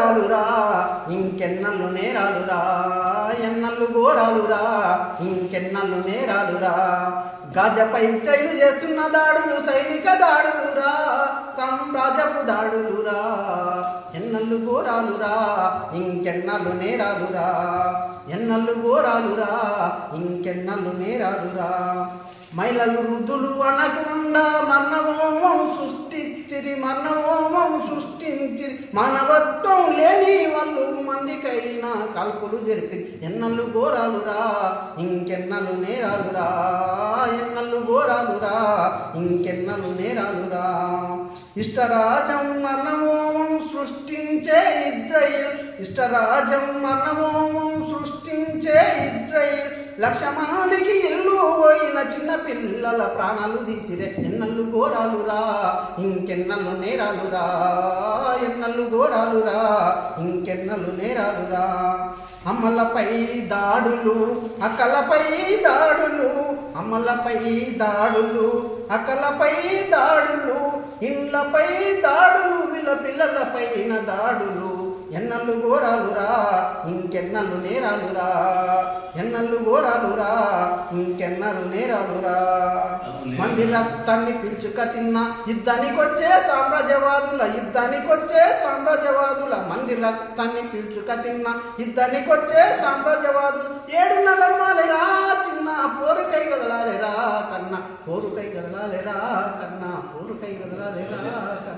ఘోరాలురా ఇంకెన్నళ్ళు నేరాలురా ఎన్నళ్ళు ఘోరాలురా ఇంకెన్నళ్ళు నేరాలురా. గజపై చైలు చేస్తున్న దాడులు సైనిక దాడులురా సామ్రాజ్యపు దాడులురా. ఎన్నళ్ళు ఘోరాలురా ఇంకెన్నళ్ళు నేరాలురా. ఎన్నళ్ళు ఘోరాలురా ఇంకెన్నళ్ళు నేరాలురా. మహిళలు వృద్ధులు అనకుండా మరణమోమం సృష్టించిరి మరణమోమం మానవత్వం లేని వాళ్ళు మందికైనా కల్పులు జరిపి ఎన్నళ్ళు ఘోరాలురా ఇంకెన్నలు నేరాలురా ఎన్నళ్ళు ఘోరాలురా ఇంకెన్నలు నేరాలురా. ఇష్టరాజం మరణమోమం సృష్టించే ఇజ్రాయిల్ ఇష్టరాజం మరణమోమం సృష్టించే ఇజ్రాయిల్. లక్ష మందికి ఇల్లు పోయిన చిన్న పిల్లల ప్రాణాలు తీసిరే ఎన్నళ్ళు ఘోరాలురా ఇంకెన్నళ్ళు నేరాలురా. ఎన్నలు ఘోరాలురా ఇంకెన్నలు నేరాలురా. అమ్మలపై దాడులు అకలపై దాడులు అమలపై దాడులు అకలపై దాడులు ఇండ్లపై దాడులు వీళ్ళ పిల్లలపైన దాడులు. ఎన్నలు ఘోరాలురా ఇంకెన్నళ్ళు నేరాలురా ఎన్నళ్ళు ఘోరాలురా ఇంకెన్నళ్ళు నేరాలురా. మంది రక్తాన్ని పిలుచుక తిన్న యుద్ధానికొచ్చే సామ్రాజ్యవాదుల యుద్ధానికొచ్చే సామ్రాజ్యవాదుల మంది రక్తాన్ని పిలుచుక తిన్న యుద్ధానికొచ్చే సామ్రాజ్యవాదులు ఏడున్న ధర్మాలేరా చిన్న పోరుకై కదలాలేరా కన్నా పోరుకై కదలాలేరా కన్నా పోరుకై కదలాలేరా కన్నా